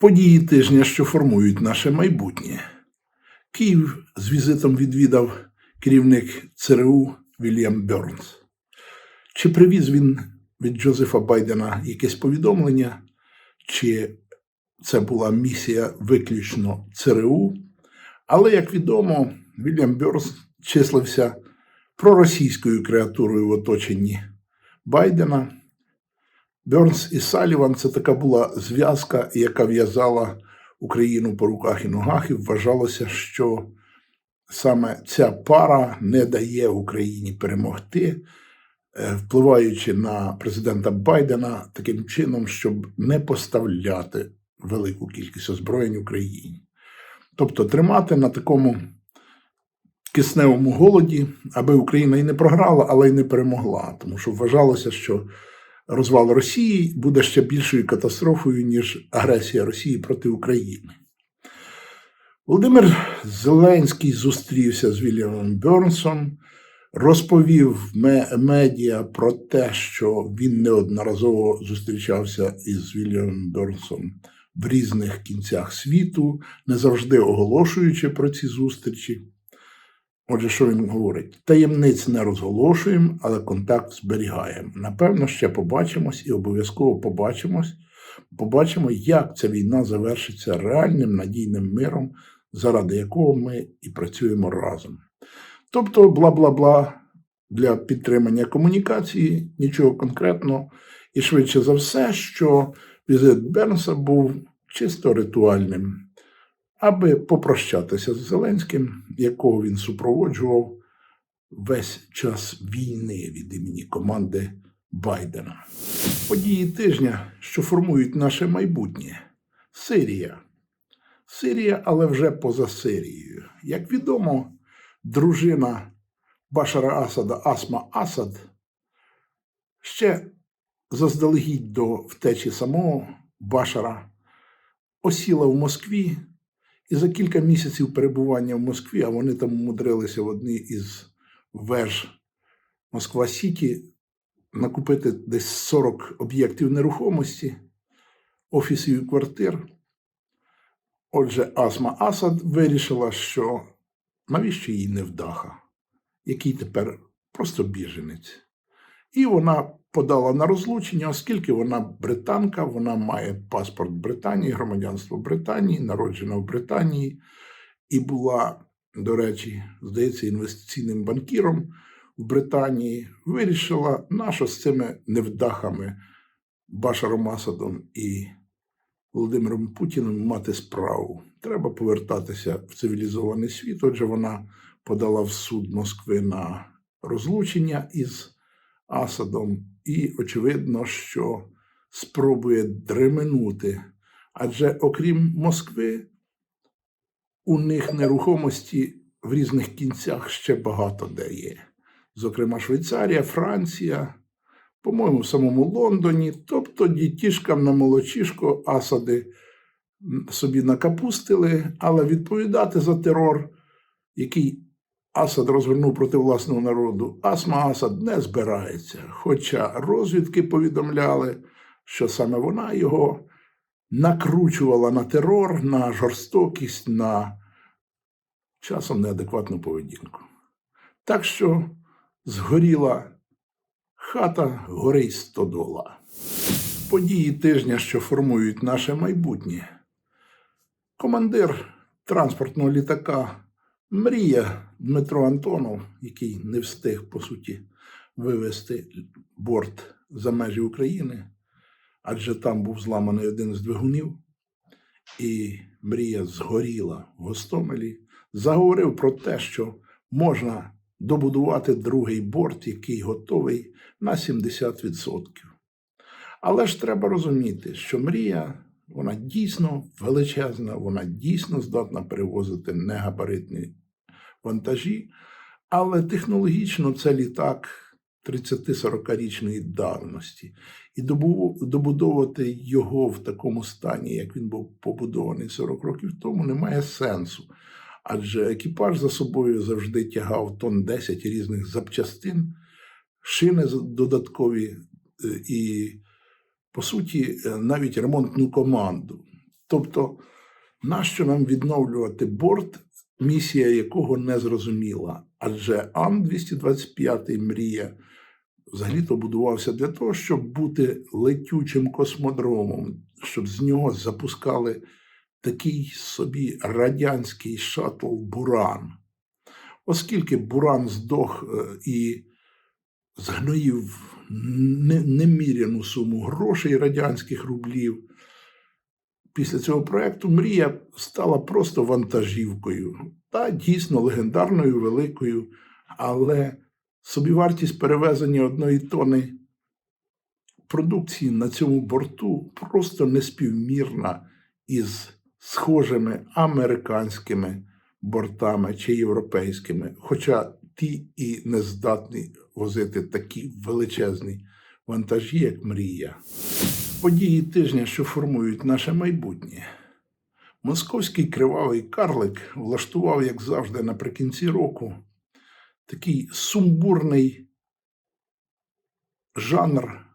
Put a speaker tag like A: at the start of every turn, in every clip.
A: Події тижня, що формують наше майбутнє. Київ з візитом відвідав керівник ЦРУ Вільям Бьорнс. Чи привіз він від Джозефа Байдена якесь повідомлення, чи це була місія виключно ЦРУ? Але, як відомо, Вільям Бьорнс числився проросійською креатурою в оточенні Байдена. Бернс і Саліван це така була зв'язка, яка в'язала Україну по руках і ногах, і вважалося, що саме ця пара не дає Україні перемогти, е, впливаючи на президента Байдена таким чином, щоб не поставляти велику кількість озброєнь Україні. Тобто тримати на такому кисневому голоді, аби Україна і не програла, але й не перемогла, тому що вважалося, що розвал Росії буде ще більшою катастрофою, ніж агресія Росії проти України. Володимир Зеленський зустрівся з Вільямом Бернсом, розповів медіа про те, що він неодноразово зустрічався із Вільямом Бернсом в різних кінцях світу, не завжди оголошуючи про ці зустрічі. Отже, що він говорить? Таємниць не розголошуємо, але контакт зберігаємо. Напевно, ще побачимось і обов'язково побачимось. Побачимо, як ця війна завершиться реальним надійним миром, заради якого ми і працюємо разом. Тобто, бла бла бла для підтримання комунікації, нічого конкретного. І швидше за все, що візит Бернса був чисто ритуальним аби попрощатися з Зеленським, якого він супроводжував весь час війни від імені команди Байдена. Події тижня, що формують наше майбутнє. Сирія. Сирія, але вже поза Сирією. Як відомо, дружина Башара Асада Асма Асад ще заздалегідь до втечі самого Башара осіла в Москві і за кілька місяців перебування в Москві, а вони там умудрилися в одній із веж Москва Сіті накупити десь 40 об'єктів нерухомості, офісів і квартир. Отже, Асма Асад вирішила, що навіщо їй невдаха, який тепер просто біженець. І вона подала на розлучення, оскільки вона британка, вона має паспорт Британії, громадянство Британії, народжена в Британії і була, до речі, здається, інвестиційним банкіром в Британії. Вирішила, нащо з цими невдахами Башаром Асадом і Володимиром Путіним мати справу. Треба повертатися в цивілізований світ. Отже, вона подала в суд Москви на розлучення із Асадом, і очевидно, що спробує дременути. Адже окрім Москви, у них нерухомості в різних кінцях ще багато де є. Зокрема, Швейцарія, Франція, по-моєму, в самому Лондоні. Тобто дітішкам на молочішко Асади собі накапустили, але відповідати за терор, який Асад розвернув проти власного народу, Асма Асад не збирається. Хоча розвідки повідомляли, що саме вона його накручувала на терор, на жорстокість, на часом неадекватну поведінку. Так що згоріла хата горить стодола. Події тижня, що формують наше майбутнє. Командир транспортного літака Мрія Дмитро Антонов, який не встиг, по суті, вивести борт за межі України, адже там був зламаний один з двигунів, і мрія згоріла в Гостомелі, заговорив про те, що можна добудувати другий борт, який готовий на 70%. Але ж треба розуміти, що мрія вона дійсно величезна, вона дійсно здатна перевозити негабаритні вантажі, але технологічно це літак 30-40-річної давності. І добудовувати його в такому стані, як він був побудований 40 років тому, немає сенсу. адже екіпаж за собою завжди тягав тонн 10 різних запчастин, шини додаткові е, і, по суті, е, навіть ремонтну команду. Тобто, нащо нам відновлювати борт, місія якого не зрозуміла? Адже Ан-225 мрія взагалі-то будувався для того, щоб бути летючим космодромом, щоб з нього запускали такий собі радянський шаттл Буран. Оскільки Буран здох е, і згноїв неміряну суму грошей радянських рублів, після цього проекту мрія стала просто вантажівкою та дійсно легендарною великою, але собівартість перевезення одної тони продукції на цьому борту просто неспівмірна із схожими американськими бортами чи європейськими, хоча ті і не здатні возити такі величезні вантажі, як мрія. Події тижня, що формують наше майбутнє. Московський кривавий карлик влаштував, як завжди, наприкінці року такий сумбурний жанр,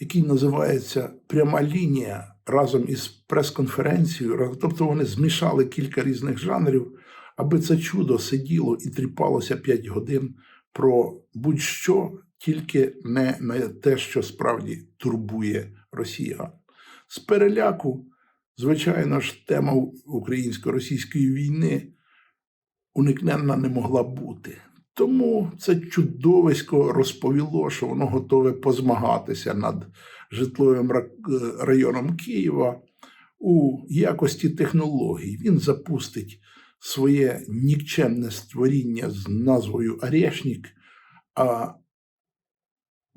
A: який називається пряма лінія разом із прес-конференцією. Тобто вони змішали кілька різних жанрів, аби це чудо сиділо і тріпалося 5 годин про будь-що, тільки не на те, що справді турбує росіян. З переляку, звичайно ж, тема українсько-російської війни уникненна не могла бути. Тому це чудовисько розповіло, що воно готове позмагатися над житловим е, районом Києва у якості технологій. Він запустить своє нікчемне створіння з назвою Арешнік, а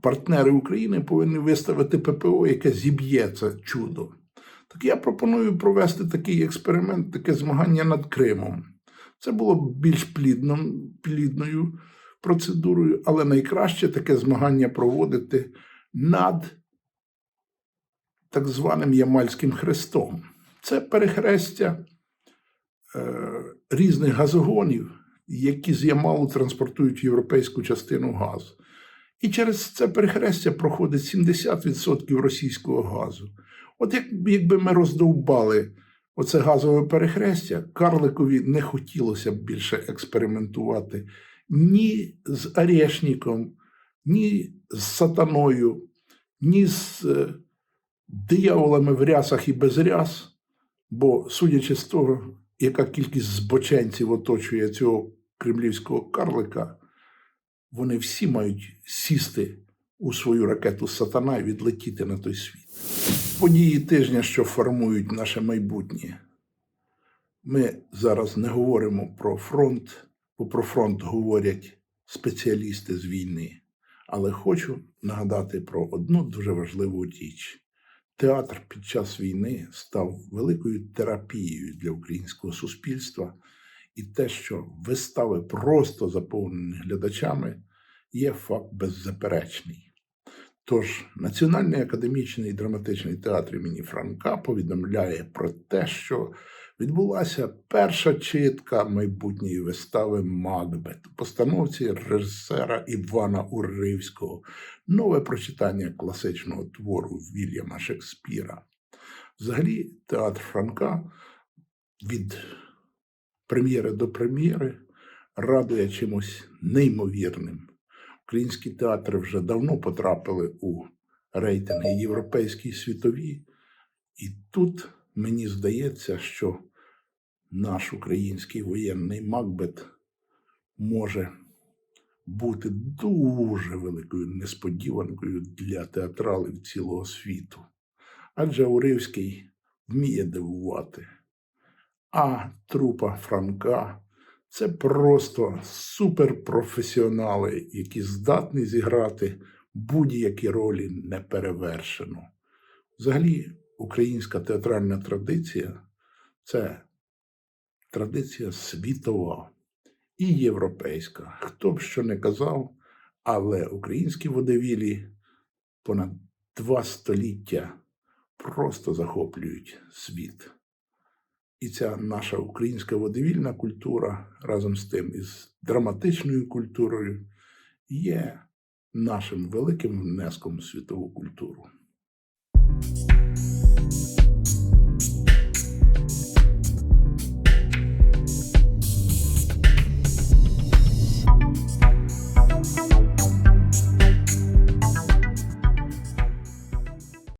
A: партнери України повинні виставити ППО, яке зіб'є це чудо. Так я пропоную провести такий експеримент, таке змагання над Кримом. Це було б більш плідним, плідною процедурою, але найкраще таке змагання проводити над так званим Ямальським хрестом. Це перехрестя е, різних газогонів, які з Ямалу транспортують європейську частину газу. І через це перехрестя проходить 70% російського газу. От як, якби ми роздовбали оце газове перехрестя, Карликові не хотілося б більше експериментувати ні з Арешніком, ні з сатаною, ні з е, дияволами в рясах і без ряс. Бо, судячи з того, яка кількість збоченців оточує цього кремлівського карлика, вони всі мають сісти у свою ракету сатана і відлетіти на той світ. Події тижня, що формують наше майбутнє. Ми зараз не говоримо про фронт, бо про фронт говорять спеціалісти з війни. Але хочу нагадати про одну дуже важливу річ. Театр під час війни став великою терапією для українського суспільства, і те, що вистави просто заповнені глядачами, є факт беззаперечний. Тож Національний академічний драматичний театр імені Франка повідомляє про те, що відбулася перша читка майбутньої вистави Макбет постановці режисера Івана Уривського, нове прочитання класичного твору Вільяма Шекспіра. Взагалі, театр Франка від прем'єри до прем'єри радує чимось неймовірним. Українські театри вже давно потрапили у рейтинги європейські і світові. І тут мені здається, що наш український воєнний Макбет може бути дуже великою несподіванкою для театралів цілого світу. Адже Уривський вміє дивувати. А трупа Франка це просто суперпрофесіонали, які здатні зіграти будь-які ролі неперевершено. Взагалі, українська театральна традиція це традиція світова і європейська. Хто б що не казав, але українські водевілі понад два століття просто захоплюють світ. І ця наша українська водевільна культура разом з тим із драматичною культурою є нашим великим внеском в світову культуру.